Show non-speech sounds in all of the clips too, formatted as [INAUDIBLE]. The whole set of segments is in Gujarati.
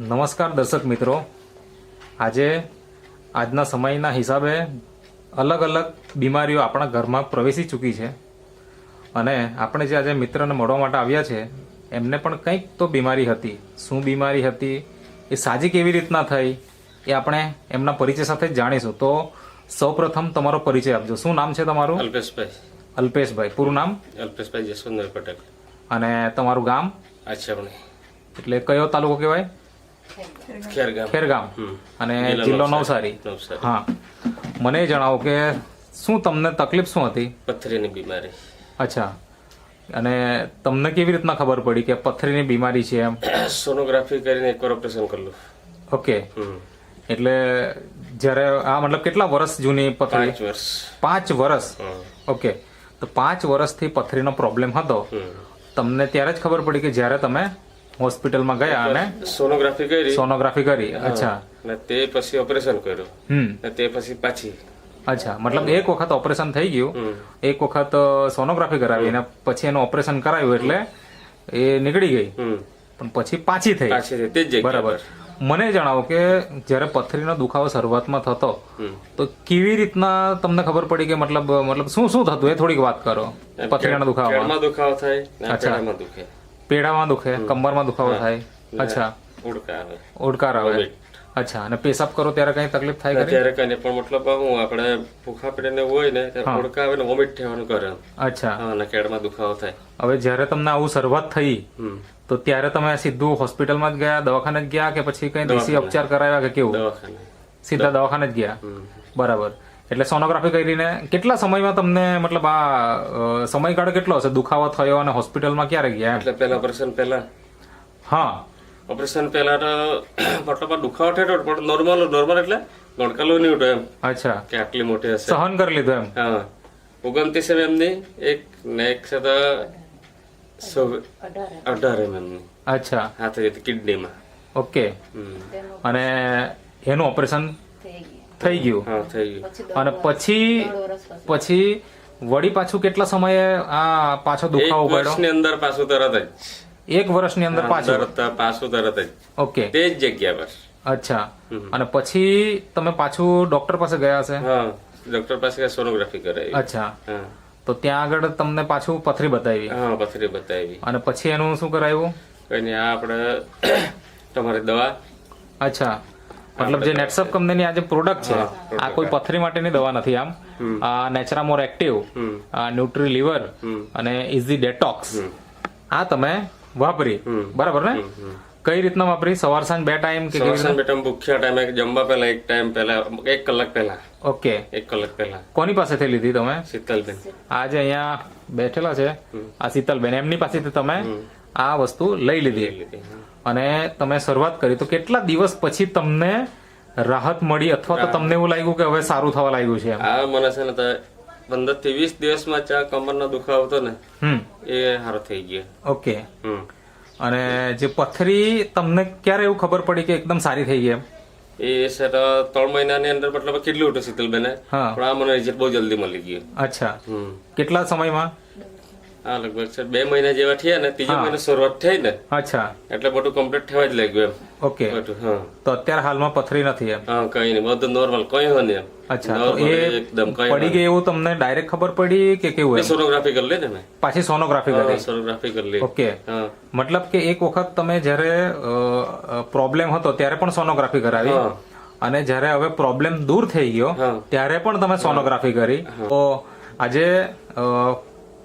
નમસ્કાર દર્શક મિત્રો. આજે આજના સમયના હિસાબે અલગ અલગ બીમારીઓ આપણા ઘરમાં પ્રવેશી ચૂકી છે. અને આપણે જે આજે મિત્રને મળવા માટે આવ્યા છે એમને પણ કંઈક તો બીમારી હતી. શું બીમારી હતી એ સાજી કેવી રીતના થઈ એ આપણે એમના પરિચય સાથે જ જાણીશું. તો સૌપ્રથમ તમારો પરિચય આપજો. શું નામ છે તમારું? અલ્પેશભાઈ. અલ્પેશભાઈ. પૂરું નામ? અલ્પેશભાઈ જસવંતભાઈ પટેલ. અને તમારું ગામ? આછાવણી એટલે કયો તાલુકો કહેવાય? ખેરગામ. અને જિલ્લો નવસારી. હા. મને જણાવો કે શું તમને તકલીફ શું હતી? પથરીની બીમારી. અચ્છા. અને તમને કેવી રીતના ખબર પડી કે પથરીની બીમારી છે એમ? [COUGHS] સોનોગ્રાફી કરીને એક ઓપરેશન કરલું. ઓકે. એટલે જ્યારે આ મતલબ કેટલા વર્ષ જૂની પથરી? પાંચ વર્ષ. પાંચ વર્ષ? ઓકે. તો પાંચ વર્ષથી પથરીનો પ્રોબ્લેમ હતો. તમને ત્યારે જ ખબર પડી કે જ્યારે તમે હોસ્પિટલમાં ગયા અને સોનોગ્રાફી કરી. સોનોગ્રાફી કરી. અચ્છા. અને તે પછી ઓપરેશન કર્યું. હમ. તે પછી પાછી. અચ્છા. મતલબ એક વખત ઓપરેશન થઈ ગયું. એક વખત સોનોગ્રાફી કરાવી અને પછી એનું ઓપરેશન કરાવ્યું એટલે એ નીકળી ગઈ. પણ પછી પાછી થઈ. તે જ બરાબર. મને જણાવો કે જ્યારે પથરીનો દુખાવો શરૂઆતમાં થતો તો કેવી રીતના તમને ખબર પડી કે મતલબ મતલબ શું શું થતું? એ થોડીક વાત કરો. પથરીના દુખાવામાં. દુખાવો થાય અચ્છા. દુખે. પેડામાં દુખે કમરમાં દુખાવો થાય. અચ્છા. આવે ઓડકાર આવે. અચ્છા. અને પેશાબ કરો ત્યારે કઈ તકલીફ થાય ત્યારે કઈ નહીં પણ મતલબ હું આપણે ભૂખા પેટને હોય ને ત્યારે ઓડકા આવે ને વોમિટ થવાનું કરે. અચ્છા. અને કેડમાં દુખાવો થાય. હવે જ્યારે તમને આવું શરૂઆત થઈ તો ત્યારે તમે સીધું હોસ્પિટલમાં જ ગયા દવાખાને જ ગયા કે પછી કઈ દેશી ઉપચાર કરાવ્યા કે કેવું? સીધા દવાખાને જ ગયા? બરાબર. એટલે સોનોગ્રાફી કરીને કેટલા સમયમાં તમને મતલબ આ સમયગાળો કેટલો હશે? દુખાવો થયો અને હોસ્પિટલમાં ક્યારે ગયા? એટલે પહેલા ઓપરેશન પહેલા. હા. ઓપરેશન પહેલા તો મતલબ દુખાવો થયો પણ નોર્મલ નોર્મલ એટલે ગણકાલો નહીં ઉઠો એમ. અચ્છા. કે આટલી મોટી હશે. સહન કરી લીધું એમ? હા. ઓગણત્રીસ એમ એમની એક ને એક છે તો સો- અઢાર એમ એમની અચ્છા. હા થઈ હતી કિડનીમાં ઓકે. અને એનું ઓપરેશન થઈ ગયું. હા થઈ ગયું. અને પછી પછી. વળી પાછું કેટલા સમયે આ પાછો એક દુખાવો પડ્યો? વર્ષની અંદર પાછું તરત જ. એક વર્ષની અંદર પાછું? તરત પાછું તરત જ. ઓકે. તે જ જગ્યા પર. અચ્છા. અને પછી તમે પાછું ડોક્ટર પાસે ગયા હશે? હા ડોક્ટર પાસે સોનોગ્રાફી કરાવી. અચ્છા. તો ત્યાં આગળ તમને પાછું પથરી બતાવી. હા પથરી બતાવી. અને પછી એનું શું કરાયું? કઈ નહીં આ આપણે [COUGHS] તમારી દવા. અચ્છા. મતલબ જે નેટસપ કંપનીની આ જે પ્રોડક્ટ છે આ કોઈ પથરી માટેની દવા નથી આમ. આ નેચરામોર એક્ટિવ ન્યુટ્રી લીવર અને ઇઝી ડેટોક્સ આ તમે વાપરી. બરાબર ને? કઈ રીતના વાપરી? સવાર સાંજ બે ટાઈમ કે સવાર સાંજ બે ટાઈમ ભૂખ્યા ટાઈમે જમવા પહેલા એક ટાઈમ પહેલા એક કલાક પહેલા. ઓકે. એક કલાક પહેલા. કોની પાસેથી લીધી તમે? શીતલબેન. આ જે અહીંયા બેઠેલા છે આ શીતલબેન. એમની પાસેથી તમે આ વસ્તુ લઈ લીધી. અને તમે શરૂઆત કરી તો કેટલા દિવસ પછી તમને રાહત મળી અથવા તો તમને એવું લાગ્યું કે હવે સારું થવા લાગ્યું છે? આ મને છે ને પંદરથી વીસ દિવસમાં ચા કમરનો દુખાવો હતો ને એ સારો થઈ ગયો. ઓકે. અને જે પથરી તમને ક્યારે એવું ખબર પડી કે એકદમ સારી થઈ ગઈ એમ? એ તો ત્રણ મહિનાની અંદર મતલબ કેટલું હતું શીતલબેને પણ આ મને રિઝલ્ટ બહુ જલ્દી મળી ગયું. અચ્છા. કેટલા સમયમાં? હા લગભગ છે. બે મહિના જેવા થયા ને ત્રીજો મહિનો શરૂઆત થઈ ને. અચ્છા. એટલે બધું કમ્પ્લીટ થવા જ લાગ્યું ઓકે એમ. ઓકે. હા. તો અત્યારે હાલમાં પથરી નથી એમ? હા કઈ નહીં. બધું નોર્મલ કઈ હોય એમ. અચ્છા તો એ એકદમ કઈ પડી ગઈ એવું તમને ડાયરેક્ટ ખબર પડી કે કેવું સોનોગ્રાફી કરી લે ને મેં. પાછી સોનોગ્રાફી કરી. સોનોગ્રાફી કરી લે ઓકે. મતલબ કે એક વખત તમે જ્યારે પ્રોબ્લેમ હતો ત્યારે પણ સોનોગ્રાફી કરાવી. અને જ્યારે હવે પ્રોબ્લેમ દૂર થઈ ગયો ત્યારે પણ તમે સોનોગ્રાફી કરી. તો આજે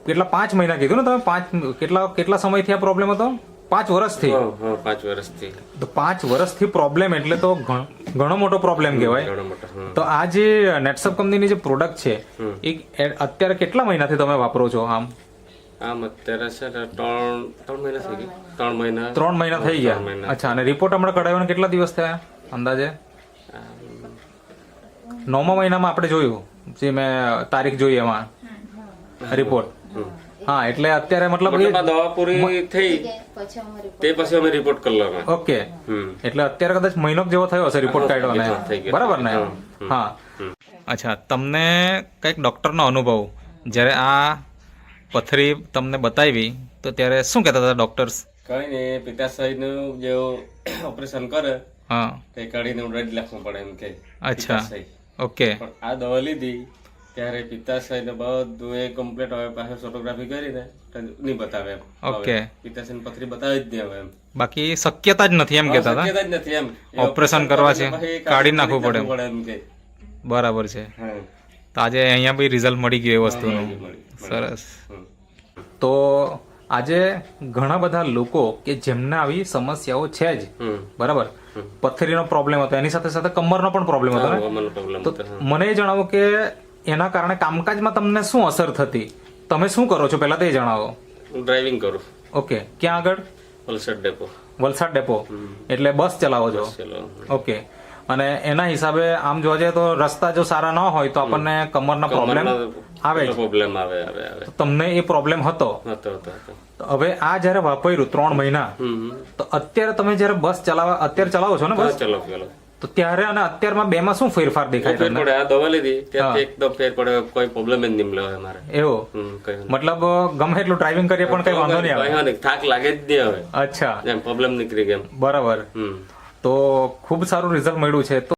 કેટલા પાંચ મહિના કીધું ને તમે? પાંચ કેટલા કેટલા સમયથી આ પ્રોબ્લેમ હતો? પાંચ વર્ષથી હા હા પાંચ વર્ષથી તો પાંચ વર્ષથી પ્રોબ્લેમ એટલે તો ઘણો મોટો પ્રોબ્લેમ કહેવાય. તો આ જે નેટસપ કંપનીની જે પ્રોડક્ટ છે એ એ- અત્યારે કેટલા મહિનાથી તમે વાપરો છો આમ? આમ અત્યારે છે ત્રણ ત્રણ મહિના થઈ ગયા. ત્રણ મહિના. ત્રણ મહિના થઈ ગયા? અચ્છા અને રિપોર્ટ હમણાં કઢાવ્યો કેટલા દિવસ થયા અંદાજે? નવમા મહિનામાં આપણે જોયું જે મેં તારીખ જોઈ એમાં. રિપોર્ટ હા એટલે અત્યારે મતલબ દવા પૂરી થઈ તે પછી અમે રિપોર્ટ કરલો અમે ઓકે. એટલે અત્યારે કદાચ મહિનો જેવો થયો હશે રિપોર્ટ કાઢ્યો ને બરાબર ને? હા અચ્છા તમને કંઈક ડોક્ટરનો અનુભવ. જ્યારે આ પથરી તમને બતાવી તો ત્યારે શું કહેતા હતા ડોક્ટર્સ? કઈ નહીં પિતાશયનું જે ઓપરેશન કરે હા. તે કાઢીને ઉડાડી લખવું પડે એમ કે અચ્છા. ઓકે. આ દવા લીધી ત્યારે પિત્તાશય ને બધું એ કમ્પ્લીટ હવે પાછળ ફોટોગ્રાફી કરીને નહીં બતાવે એમ. ઓકે. પિત્તાશય પથરી બતાવી જ નહીં હવે એમ. બાકી શક્યતા જ નથી એમ કેતા હતા? શક્યતા જ નથી એમ. ઓપરેશન કરવા છે, કાઢી નાખવું પડે પડે એમ કે. બરાબર છે. તો આજે અહીંયા બી રિઝલ્ટ મળી ગયું એ વસ્તુનું. સરસ. તો આજે ઘણા બધા લોકો કે જેમને આવી સમસ્યાઓ છે જ. બરાબર? પથરીનો પ્રોબ્લેમ હતો. એની સાથે સાથે કમરનો પણ પ્રોબ્લેમ હતો ને? તો મને એ જણાવો કે એના કારણે કામકાજમાં તમને શું અસર થતી? તમે શું કરો છો? પહેલા તે જણાવો. હું ડ્રાઇવિંગ કરું. ઓકે. ક્યાં આગળ? વલસાડ ડેપો. વલસાડ ડેપો. એટલે બસ ચલાવો છો? ઓકે. અને એના હિસાબે આમ જોવા જઈએ તો રસ્તા જો સારા ન હોય તો આપણને કમરના પ્રોબ્લેમ આવે પ્રોબ્લેમ આવે આવે તમને એ પ્રોબ્લેમ હતો? હવે આ જ્યારે વાપર્યું ત્રણ મહિના. તો અત્યારે તમે જ્યારે બસ ચલાવવા અત્યારે ચલાવો છો ને બસ? હા, ચલો ચલો તો ત્યારે અને અત્યારમાં બેમાં શું ફેરફાર દેખાય ફેર પડે આ દવા લીધી ત્યારથી એકદમ ફેર પડે કોઈ પ્રોબ્લેમ જ નહીં મળે મારે. એવો? મતલબ ગમે એટલું ડ્રાઇવિંગ કરીએ પણ કઈ વાંધો નહીં આવે. થાક લાગે જ નહીં હવે. અચ્છા. પ્રોબ્લેમ નીકળી ગયો બરાબર. તો ખૂબ સારું રિઝલ્ટ મળ્યું છે. તો